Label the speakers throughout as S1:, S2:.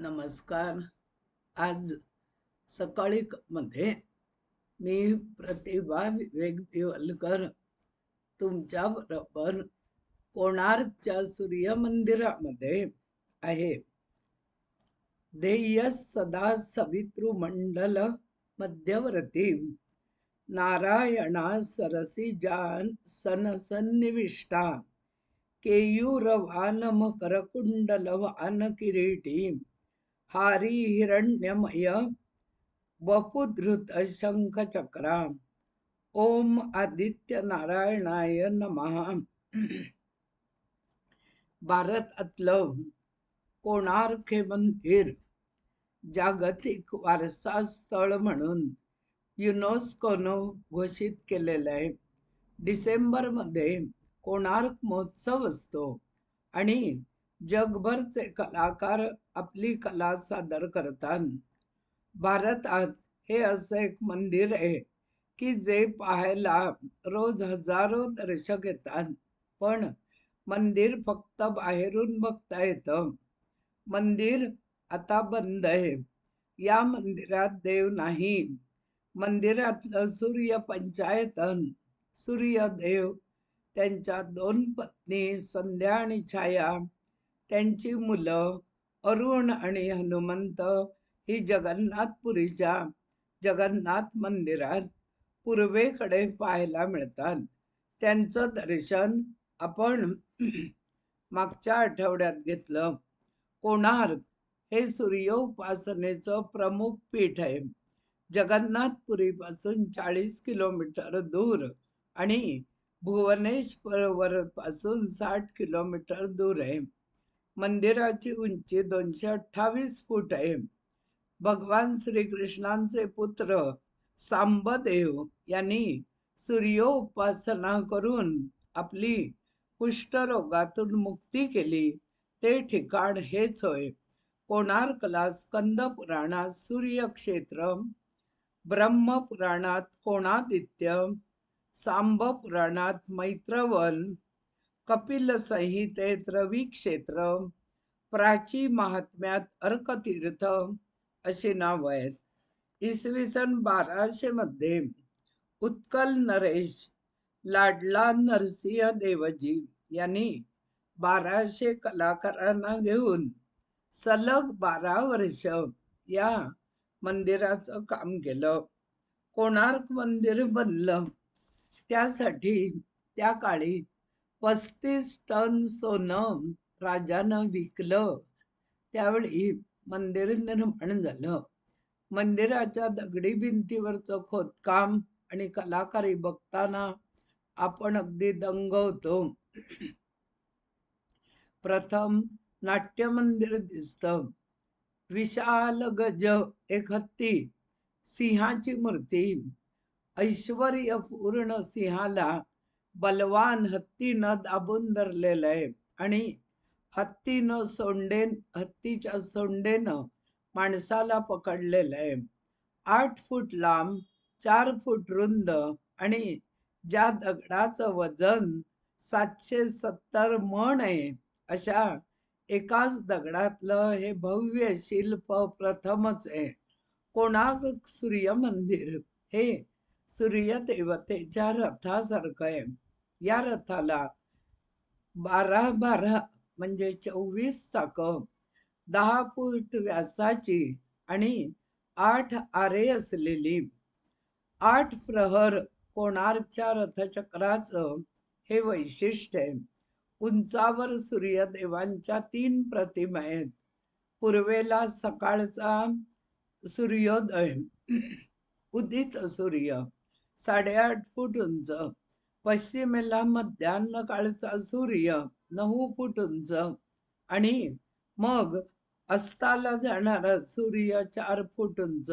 S1: नमस्कार. आज सकाळी मध्ये मी प्रतिभा विवेक दिवलकर तुमच्या बरोबर कोणार्कच्या सूर्य मंदिरामध्ये आहे. ध्येय सदा सवितृमंडल मध्यवर्ती नारायणा सरसी जान सन सन्निविष्टा. केयूरवान मकरकुंडलवान हारिहिरण्यमय हारी हिरण्यमय वपुधृत शंखचक्रा ओम आदित्य नारायणाय नमः। भारतातलं कोणार्क हे मंदिर जागतिक वारसा स्थळ म्हणून युनेस्कोनं घोषित केलेलं आहे. डिसेंबरमध्ये कोणार्क महोत्सव असतो आणि जगभरचे कलाकार आपली कला सादर करतात. भारतात हे असं एक मंदिर आहे की जे पाहायला रोज हजारो दर्शक येतात. पण मंदिर फक्त बाहेरून बघता येतं. मंदिर आता बंद आहे. या मंदिरात देव नाही. मंदिरातलं सूर्य पंचायतन. सूर्यदेव त्यांच्या दोन पत्नी संध्या आणि छाया त्यांची मुलं अरुण आणि हनुमंत ही जगन्नाथपुरीच्या जगन्नाथ मंदिरात पूर्वेकडे पाहायला मिळतात. त्यांचं दर्शन आपण मागच्या आठवड्यात घेतलं. कोणार्क हे सूर्योपासनेचं प्रमुख पीठ आहे. जगन्नाथपुरीपासून चाळीस किलोमीटर दूर आणि भुवनेश्वरवरपासून साठ किलोमीटर दूर आहे. मंदिराची उंची दोनशे अठ्ठावीस फूट आहे. भगवान श्रीकृष्णांचे पुत्र सांबदेव यांनी सूर्योपासना करून आपली कुष्ठरोगातून मुक्ती केली. ते ठिकाण हेच होय. कोणार्कला स्कंद पुराणात सूर्यक्षेत्र ब्रह्मपुराणात कोणादित्य सांब पुराणात मैत्रवन कपिल संहितेत रवी क्षेत्र प्राची महात्म्यात अर्कतीर्थ अशी नाव आहेत. इसवी सन बाराशे मध्ये उत्कल नरेश लाडला नरसिंह देवजी यांनी बाराशे कलाकारांना घेऊन सलग बारा वर्ष या मंदिराचं काम केलं. कोणार्क मंदिर बनलं? त्यासाठी त्या काळी पस्तीस टन सोनं राजानं विकलं. त्यावेळी मंदिर निर्माण झालं मंदिराच्या दगडी भिंतीवरचं खोदकाम आणि कलाकारी बघताना आपण अगदी दंग होतो. प्रथम नाट्य मंदिर दिसतं. विशाल गज एक हत्ती सिंहाची मूर्ती. ऐश्वर्य पूर्ण सिंहाला बलवान हत्तीनं दाबून धरलेलं आहे. आणि हत्तीनं सोंडे हत्तीच्या सोंडेनं माणसाला पकडलेलं आहे. आठ फूट लांब चार फूट रुंद आणि ज्या दगडाचं वजन सातशे सत्तर मण आहे अशा एकाच दगडातलं हे भव्य शिल्प प्रथमच आहे. कोणार्क सूर्य मंदिर हे सूर्यदेवतेच्या रथासारखं आहे या रथाला बारा बारा म्हणजे चोवीस चाक दहा फूट व्यासाची आणि आठ आरे असलेली आठ प्रहर कोणार्कच्या रथचक्राचं हे वैशिष्ट्य आहे उंचावर सूर्यदेवांच्या तीन प्रतिमा आहेत पूर्वेला सकाळचा सूर्योदय उदित सूर्य साडेआठ फूट उंच. पश्चिमेला मध्यान्ह काळचा सूर्य नऊ फूट उंच. आणि मग अस्ताला जाणारा सूर्य चार फूट उंच.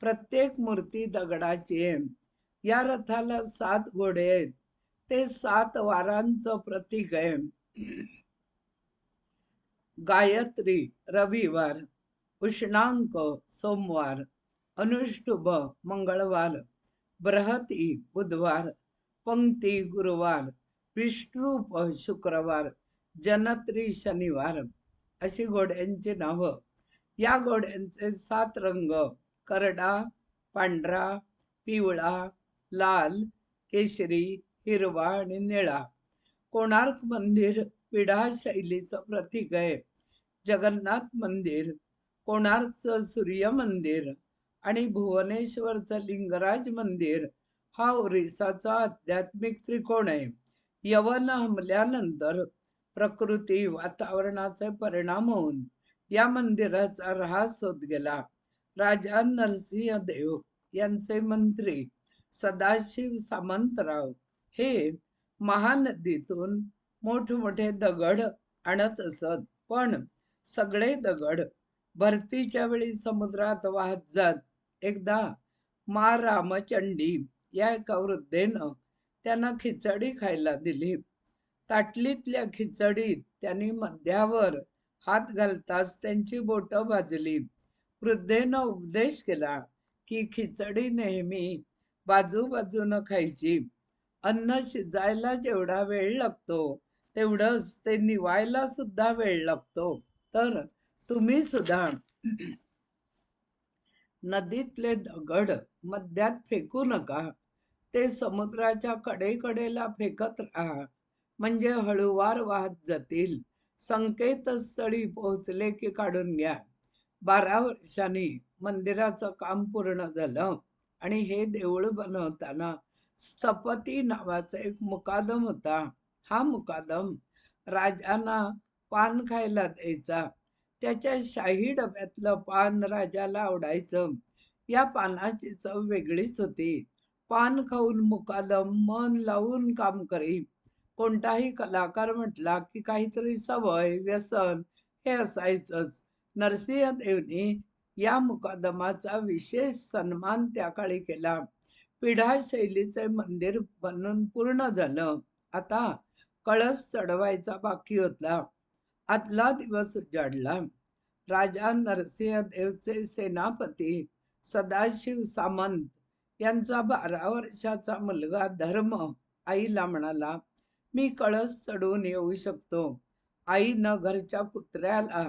S1: प्रत्येक मूर्ती दगडाची आहे. या रथाला सात घोडे आहेत. ते सात वारांचं प्रतीक आहे. गायत्री रविवार उष्णांक सोमवार अनुष्टुभ मंगळवार बृहती बुधवार पंक्ती गुरुवार विष्णूप शुक्रवार जनत्री शनिवार अशी घोड्यांची नावं. या घोड्यांचे सात रंग करडा पांढरा पिवळा लाल केशरी हिरवा आणि निळा. कोणार्क मंदिर पिढा शैलीचं प्रतीक आहे. जगन्नाथ मंदिर कोणार्कचं सूर्य मंदिर आणि भुवनेश्वरचं लिंगराज मंदिर हा ओरिसाचा आध्यात्मिक त्रिकोण आहे. यवन हमल्यानंतर प्रकृती वातावरणाचे परिणाम होऊन या मंदिराचा ऱ्हास होत गेला. राजा नरसिंह देव यांचे मंत्री सदाशिव सामंतराव हे महानदीतून मोठमोठे दगड आणत असत. पण सगळे दगड भरतीच्या वेळी समुद्रात वाहत जात. एकदा मा रामचंडी या एका वृद्धेनं त्यांना खिचडी खायला दिली. ताटलीतल्या खिचडीत त्यांनी मध्यावर हात घालताच त्यांची बोटं भाजली. वृद्धेनं उपदेश केला की खिचडी नेहमी बाजूबाजूनं खायची. अन्न शिजायला जेवढा वेळ लागतो तेवढंच ते निवायला सुद्धा वेळ लागतो. तर तुम्ही सुद्धा नदीतले दगड मध्यात फेकू नका. ते समुद्राच्या कडेकडेला फेकत राहा. म्हणजे हळूवार वाहत जातील. संकेतस्थळी पोहोचले की काढून घ्या. बारा वर्षांनी मंदिराचं काम पूर्ण झालं आणि हे देऊळ बनवताना स्थपती नावाचा एक मुकादम होता. हा मुकादम राजांना पान खायला द्यायचा. त्याच्या शाही डब्यातलं पान राजाला आवडायचं. या पानाची चव वेगळीच होती. पान खाऊन मुकादम मन लावून काम करी. कोणताही कलाकार म्हटला की काहीतरी सवय व्यसन हे असायचंच. नरसिंहदेवनी या मुकादमाचा विशेष सन्मान त्या काळी केला. पिढा शैलीचे मंदिर बनून पूर्ण झालं. आता कळस चढवायचा बाकी होता. आदला दिवस उजाडला राजा नरसिंहदेवचे सेनापती सदाशिव सामंत यांचा बारा वर्षाचा मुलगा धर्म आईला म्हणाला मी कळस चढून येऊ शकतो. आईनं घरच्या कुत्र्याला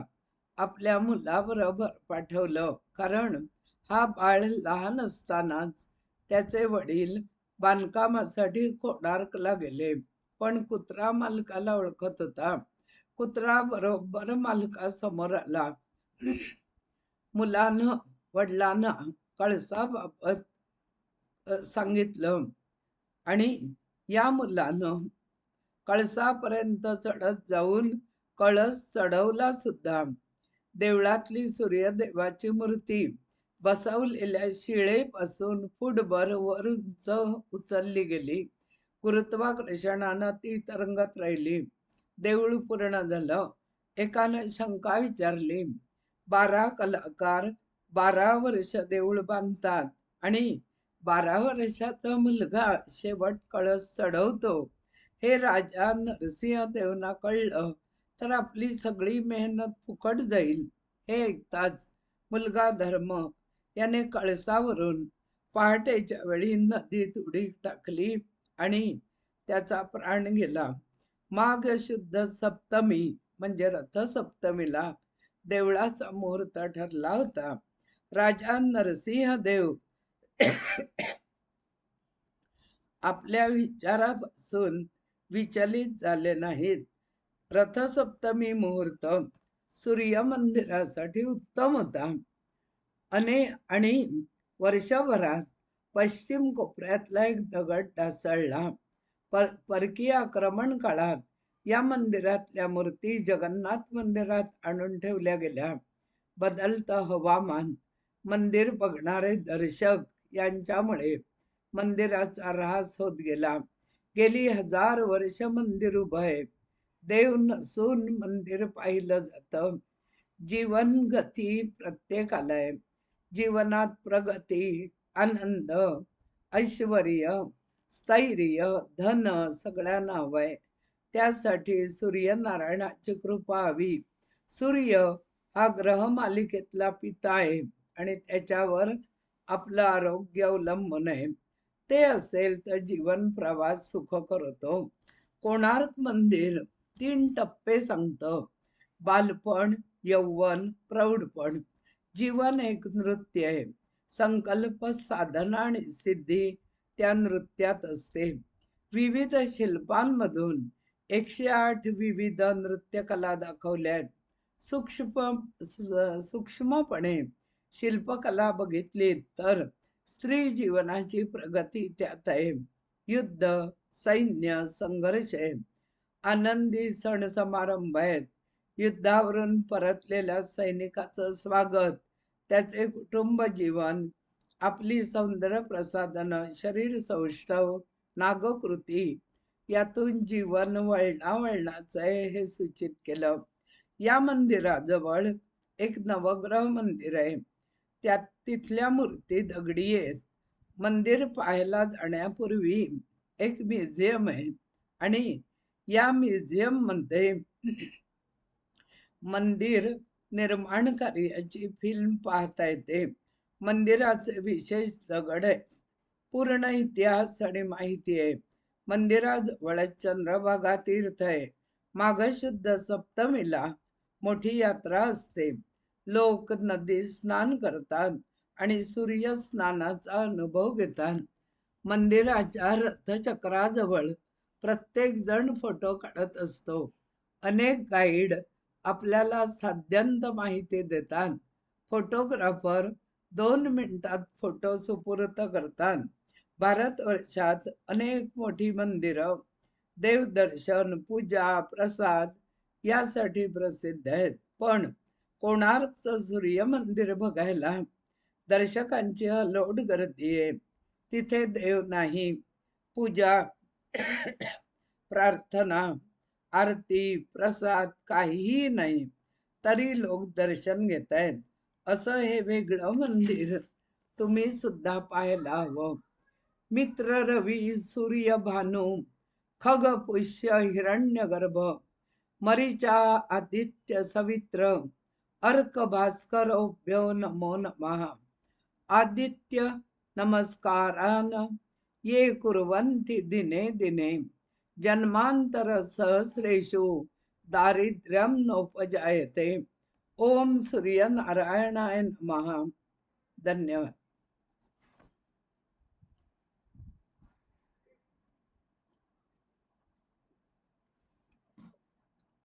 S1: आपल्या मुलाबरोबर पाठवलं. कारण हा बाळ लहान असतानाच त्याचे वडील बांधकामासाठी कोणार्कला गेले. पण कुत्रा मालकाला ओळखत होता. कुत्रा बरोबर मालकासमोर आला. मुलानं वडिलांना कळसाबाबत सांगितलं आणि या मुलानं कळसापर्यंत चढत जाऊन कळस चढवला सुद्धा. देवळातली सूर्यदेवाची मूर्ती बसवलेल्या शिळेपासून फुटभर वरूंच उचलली गेली. गुरुत्वाकर्षणानं ती तरंगत राहिली. देऊळ पूर्ण झालं. एकानं शंका विचारली बारा कलाकार बारा वर्ष देऊळ बांधतात आणि बारा वर्षाचा मुलगा शेवट कळस चढवतो. हे राजा नरसिंहदेवना कळलं तर आपली सगळी मेहनत फुकट जाईल. हे ऐकताच मुलगा धर्म याने कळसावरून पहाटेच्या वेळी नदीत उडी टाकली आणि त्याचा प्राण गेला. माघ शुद्ध सप्तमी म्हणजे रथसप्तमीला देवळाचा मुहूर्त ठरला होता. राजा नरसिंह देव आपल्या विचारापासून विचलित झाले नाहीत. रथसप्तमी मुहूर्त सूर्य मंदिरासाठी उत्तम होता. अने आणि वर्षभरात पश्चिम कोपऱ्यातला एक दगड ढासळला. पर परकीय आक्रमण काळात या मंदिरातल्या मूर्ती जगन्नाथ मंदिरात आणून ठेवल्या गेल्या. बदलतं हवामान मंदिर बघणारे दर्शक यांच्यामुळे मंदिराचा ऱ्हास होत गेला. गेली हजार वर्ष मंदिर उभं आहे. देव नसून मंदिर पाहिलं जातं. जीवन गती प्रत्येकाला आहे. जीवनात प्रगती आनंद ऐश्वर स्थैर्य धन सगळ्यांना हवंय त्यासाठी सूर्यनारायणाची कृपा हवी. सूर्य हा ग्रह मालिकेतला पिता आहे आणि त्याच्यावर आपलं आरोग्य अवलंबून आहे. ते असेल तर जीवन प्रवास सुख करतो. कोणार्क मंदिर तीन टप्पे सांगतं. बालपण यौवन प्रौढपण. जीवन एक नृत्य आहे. संकल्प साधना आणि सिद्धी त्या नृत्यात असते. विविध शिल्पांमधून एकशे आठ विविध नृत्यकला दाखवल्यात. सूक्ष्म सूक्ष्मपणे शिल्पकला बघितली तर स्त्री जीवनाची प्रगती त्यात आहे. युद्ध सैन्य संघर्ष आहे आनंदी सण समारंभ आहेत. युद्धावरून परतलेल्या सैनिकाचं स्वागत त्याचे कुटुंब जीवन आपली सौंदर्य प्रसाधन शरीर सौष्ठव नागकृती यातून जीवन वळणा वळणाचं आहे हे सूचित केलं. या मंदिराजवळ एक नवग्रह मंदिर आहे त्यात तिथल्या मूर्ती दगडी आहेत मंदिर पाहायला जाण्यापूर्वी एक म्युझियम आहे आणि या म्युझियममध्ये मंदिर निर्माण कार्याची फिल्म पाहता येते. मंदिराचे विशेष दगड आहे पूर्ण इतिहास आणि माहिती आहे. मंदिराजवळ चंद्रभागा तीर्थ आहे. माघ शुद्ध सप्तमीला मोठी यात्रा असते. लोक नदी स्नान करतात आणि सूर्य स्नानाचा अनुभव घेतात. मंदिराच्या रथचक्राजवळ प्रत्येक जण फोटो काढत असतो. अनेक गाईड आपल्याला साध्यंत माहिती देतात. फोटोग्राफर दोन मिनिटात फोटो सुपूर्त करतात भारत वर्षात अनेक मोठी मंदिरं देवदर्शन पूजा प्रसाद यासाठी प्रसिद्ध आहेत. पण कोणार्कचं सूर्य मंदिर बघायला दर्शकांची लोड गर्दी आहे. तिथे देव नाही. पूजा प्रार्थना आरती प्रसाद काहीही नाही. तरी लोक दर्शन घेत आहेत असं हे वेगळं मंदिर. तुम्ही सुद्धा पाहायला हवं मित्र रवी सूर्य भानू खग पुष्य हिरण्यगर्भ मरीचा आदित्य सवित्र अर्क भास्कर नमो नमः. आदित्य नमस्कारान ये कुर्वन्ति दिने दिने. जन्मांतर सहस्रेषु दारिद्र्यम नोपजायते. ओम सूर्यनारायणाय महा धन्यवाद.